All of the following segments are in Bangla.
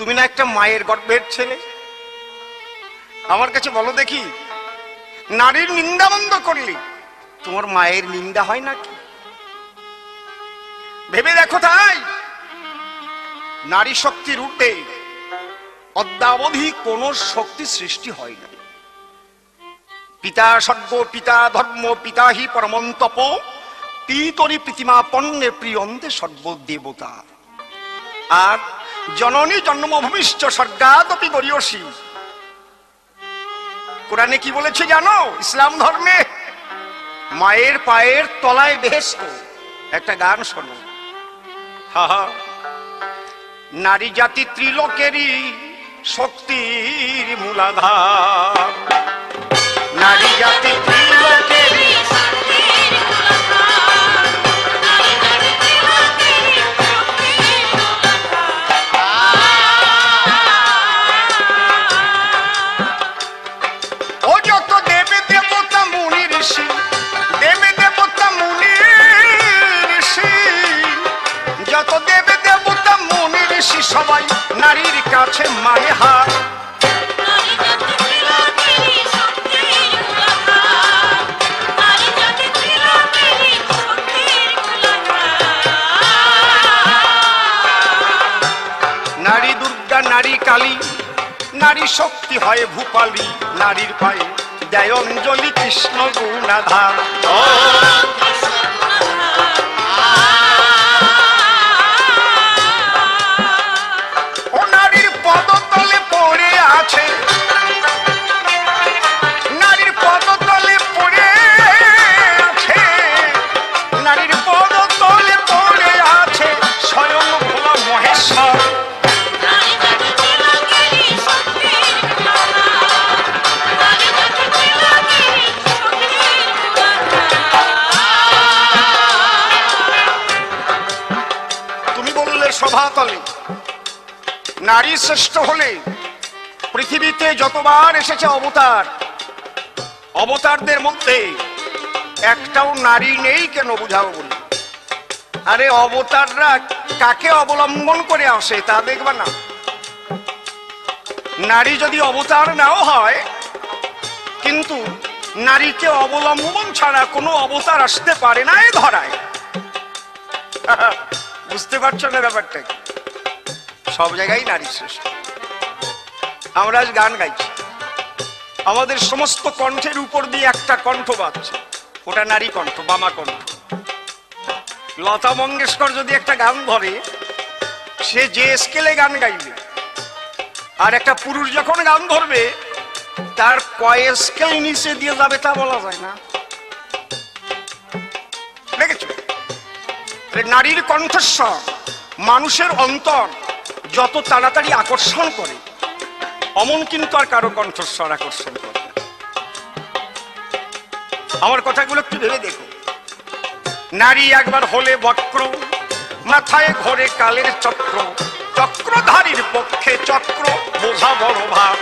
তুমি না একটা মায়ের গর্বের ছেলে? আমার কাছে বলো দেখি, নারীর নিন্দা বন্ধ করলি তোমার মায়ের নিন্দা হয় নাকি? ভেবে দেখো তাই, নারী শক্তির উঠে অদ্যাবধি কোন শক্তি সৃষ্টি হয় না। পিতা সর্ব পিতা ধর্ম, পিতা হি পরমন্তপ পিতরি প্রীতিমা পণ্যে প্রিয়ন্তে সর্বদেবতা আর জননী জন্ম ভূমিষ্ঠ স্বর্গাদপি গরিয়সী। কোরআনে কি বলেছে জানো? ইসলাম ধর্মে মায়ের পায়ের তলায় বেহেস্ত একটা গান শোনো। নারী জাতি ত্রিলোকেরই শক্তির মূলাধার। নারী জাতি যত দেবে দেবতা মুনি ঋষি সবাই, নারীর কাছে মায়ে হাত নারী দুর্গা, নারী কালী, নারী শক্তি হয় ভূপালী, নারীর পায়ে। দেয় অঞ্জলি, কৃষ্ণ, গুণাধার। বললে নারী শ্রেষ্ঠ হলে পৃথিবীতে যতবার এসেছে অবতার, অবতারদের মধ্যে একটাও নারী নেই কেন বুঝাও বলে? আরে অবতাররা কাকে অবলম্বন করে আসে তা দেখবা না। নারী যদি অবতার নাও হয়, কিন্তু নারীকে অবলম্বন ছাড়া কোনো অবতার আসতে পারে না এ ধরায়। বুঝতে পারছ না ব্যাপারটা? সব জায়গায় নারী শ্রেষ্ঠ আমরা আজ গান গাইছি। আমাদের সমস্ত কণ্ঠের উপর দিয়ে একটা কণ্ঠ বাজছে। ওটা নারী কণ্ঠ, বামা কণ্ঠ। লতা মঙ্গেশকর যদি একটা গান ধরে, সে যে স্কেলে গান গাইবে, আর একটা পুরুষ যখন গান ধরবে, তার কয় স্কেল নিচে দিয়ে যাবে তা বলা যায় না। নারীর কণ্ঠস্বর, মানুষের অন্তর যত তাড়াতাড়ি আকর্ষণ করে, অমন কিন্তু আর কারও কণ্ঠস্বর আকর্ষণ করে আমার কথাগুলো একটু ভেবে দেখো। নারী একবার হলে বক্র, মাথায় ঘরে কালের চক্র, চক্রধারীর পক্ষে চক্র, বোঝা বড় ভাব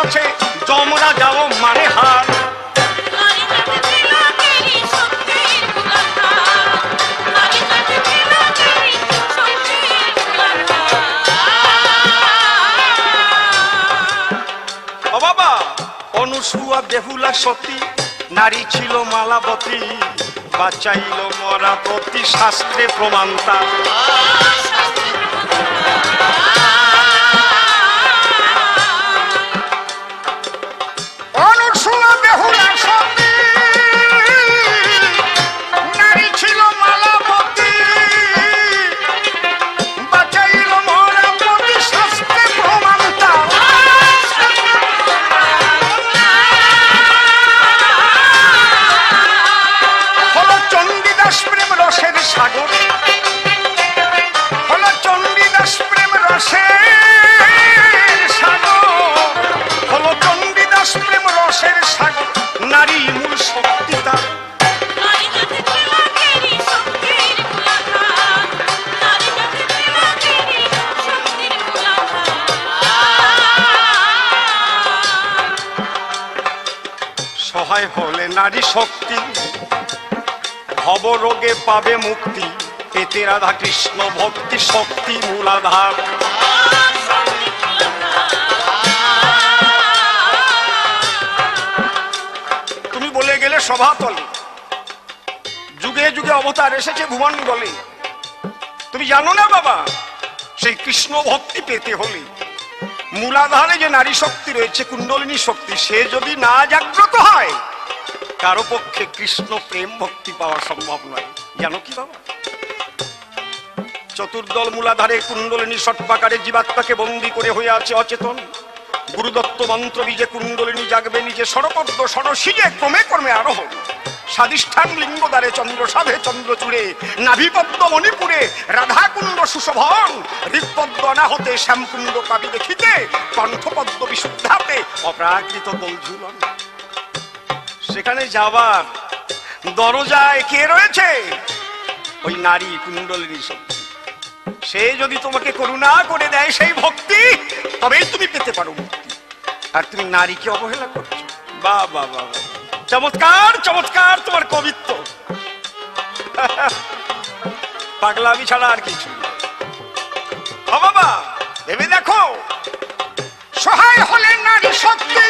কাছে যমরা যাও মানে হার। অনুসুয়া বেহুলা সতী, নারী ছিল মালাবতী, বাঁচাইল মরাপতি শাস্ত্রে প্রমাণতা সাগর। হল চণ্ডীদাস প্রেম রসে সাগর। হল চণ্ডীদাস প্রেম রসের সাগর, নারী মূল শক্তি তার। সহায় হলে নারী শক্তি। ভব রোগে পাবে মুক্তি। পেতে রাধা কৃষ্ণ ভক্তি শক্তি মূলাধার। তুমি বলে গেলে সভাতলে। যুগে যুগে অবতার এসেছে ভুবন গলে তুমি জানো না বাবা, সেই কৃষ্ণ ভক্তি পেতে হলে। মূলাধারে যে নারী শক্তি রয়েছে, কুণ্ডলিনী শক্তি, সে যদি না জাগ্রত হয় কারও পক্ষে কৃষ্ণ প্রেম ভক্তি পাওয়া সম্ভব নয়। জানো কি বাবা? চতুর্দল মূলাধারে কুণ্ডলিনী সটপাকারে জীবাত্মাকে বন্দি করে হয়ে আছে অচেতন। গুরুদত্ত মন্ত্র বীজে কুণ্ডলিনী জাগবে নিজে সরপদ্ম সরসিজে ক্রমে ক্রমে আরোহণ। স্বাদিষ্ঠান লিঙ্গদ্বারে চন্দ্র সাধে চন্দ্র চূড়ে নাভিপদ্ম মণিপুরে, রাধাকুণ্ড সুশোভন। হৃদপদ্ম অনাহতে শ্যামকুণ্ড কাবি দেখিতে, কণ্ঠপদ্ম বিশুদ্ধাতে অপ্রাকৃত দোলঝুলন সেখানে যাবার দরজায় কে রয়েছে ওই নারী কুণ্ডলিনী সে যদি তোমাকে করুণা করে দেয় সেই ভক্তি, তবেই তুমি পেতে পারো মুক্তি। আর তুমি নারীকে অবহেলা করছ। বা বা বা চমৎকার চমৎকার তোমার কবিত্ব। পাগলামি ছাড়া আর কিছু বাবা, ভেবে দেখো, সহায় হলেন নারী শক্তি